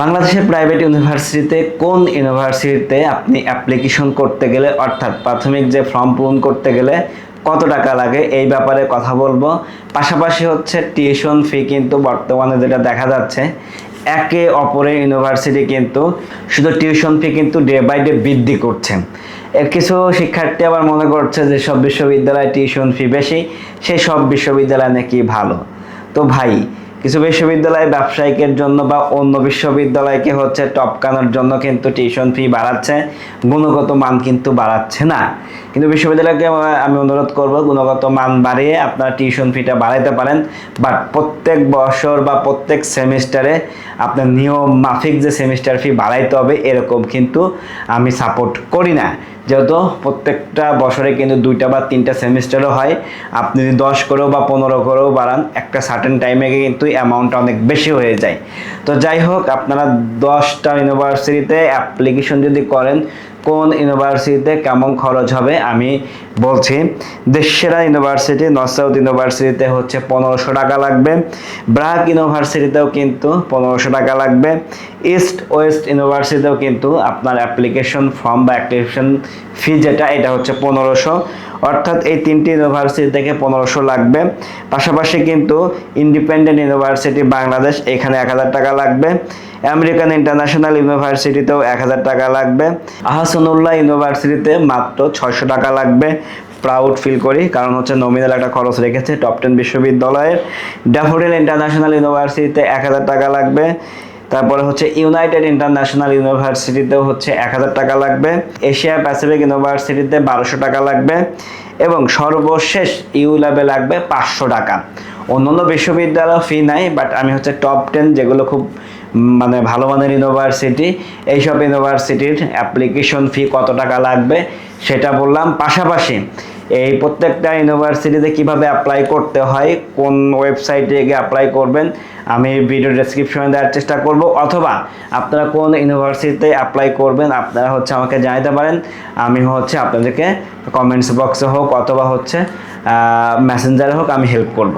বাংলাদেশের প্রাইভেট ইউনিভার্সিটিতে কোন ইউনিভার্সিটিতে আপনি অ্যাপ্লিকেশন করতে গেলে, অর্থাৎ প্রাথমিক যে ফর্ম পূরণ করতে গেলে কত টাকা লাগে এই ব্যাপারে কথা বলব। পাশাপাশি হচ্ছে টিউশন ফি কিন্তু বর্তমানে যেটা দেখা যাচ্ছে, একে অপরের ইউনিভার্সিটি কিন্তু শুধু টিউশন ফি কিন্তু ডে বাই ডে বৃদ্ধি করছে। এর কিছু শিক্ষার্থী আবার মনে করছে যে সব বিশ্ববিদ্যালয়ে টিউশন ফি বেশি, সেই সব বিশ্ববিদ্যালয় নাকি ভালো। তো ভাই কিছু বিশ্ববিদ্যালয় ব্যবসায়িকের জন্য বা অন্য বিশ্ববিদ্যালয়কে হচ্ছে টপকানোর জন্য কিন্তু টিউশন ফি বাড়াচ্ছে, গুণগত মান কিন্তু বাড়াচ্ছে না। কিন্তু বিশ্ববিদ্যালয়কে আমি অনুরোধ করব, গুণগত মান বাড়িয়ে আপনারা টিউশন ফিটা বাড়াইতে পারেন বাট প্রত্যেক বছর বা প্রত্যেক সেমিস্টারে আপনার নিয়ম মাফিক যে সেমিস্টার ফি বাড়াইতে হবে, এরকম কিন্তু আমি সাপোর্ট করি না। যেহেতু প্রত্যেকটা বছরে কিন্তু দুইটা বা তিনটা সেমিস্টারও হয়, আপনি দশ করেও বা পনেরো করেও বাড়ান, একটা সার্টেন টাইমে কিন্তু অ্যামাউন্টটা অনেক বেশি হয়ে যায়। তো যাই হোক আপনারা দশটা ইউনিভার্সিটিতে অ্যাপ্লিকেশন যদি করেন কোন ইউনিভার্সিটিতে কেমন খরচ হবে? আমি বলছি দেশেরা ইউনিভার্সিটি নর্থ সাউথ ইউনিভার্সিটিতে হচ্ছে পনেরোশো টাকা লাগবে। ব্রাক ইউনিভার্সিটিতেও কিন্তু পনেরোশো টাকা লাগবে। ইস্ট ওয়েস্ট ইউনিভার্সিটিতেও কিন্তু আপনার অ্যাপ্লিকেশন ফর্ম বা অ্যাপ্লিকেশন ফি যেটা, এটা হচ্ছে পনেরোশো। অর্থাৎ এই তিনটি ইউনিভার্সিটি থেকে পনেরোশো লাগবে। পাশাপাশি কিন্তু ইন্ডিপেন্ডেন্ট ইউনিভার্সিটি বাংলাদেশ, এখানে এক হাজার টাকা লাগবে। আমেরিকান ইন্টারন্যাশনাল ইউনিভার্সিটিতেও এক হাজার টাকা লাগবে। আহসানুল্লাহ ইউনিভার্সিটিতে মাত্র ছয়শো টাকা লাগবে। প্রাউড ফিল করি, কারণ হচ্ছে নমিনাল একটা খরচ রেখেছে টপ টেন বিশ্ববিদ্যালয়ের। ড্যাফোডিল ইন্টারন্যাশনাল ইউনিভার্সিটিতে এক হাজার টাকা লাগবে। তারপরে হচ্ছে ইউনাইটেড ইন্টারন্যাশনাল ইউনিভার্সিটিতেও হচ্ছে এক হাজার টাকা লাগবে। এশিয়া প্যাসিফিক ইউনিভার্সিটিতে বারোশো টাকা লাগবে। এবং সর্বশেষ ইউ ল্যাবে লাগবে পাঁচশো টাকা। অন্যান্য বিশ্ববিদ্যালয় ফি নাই বাট আমি হচ্ছে টপ টেন যেগুলো খুব মানে ভালো মানের ইউনিভার্সিটি এইসব ইউনিভার্সিটির অ্যাপ্লিকেশন ফি কত টাকা লাগবে সেটা বললাম। পাশাপাশি এই প্রত্যেকটা ইউনিভার্সিটিতে কীভাবে অ্যাপ্লাই করতে হয়, কোন ওয়েবসাইটে গিয়ে অ্যাপ্লাই করবেন, আমি ভিডিও ডেসক্রিপশনে দেওয়ার চেষ্টা করব। অথবা আপনারা কোন ইউনিভার্সিটিতে অ্যাপ্লাই করবেন, আপনারা হচ্ছে আমাকে জানাতে পারেন। আমি হচ্ছে আপনাদেরকে কমেন্টস বক্সে হোক অথবা হচ্ছে মেসেঞ্জারে হোক আমি হেল্প করব।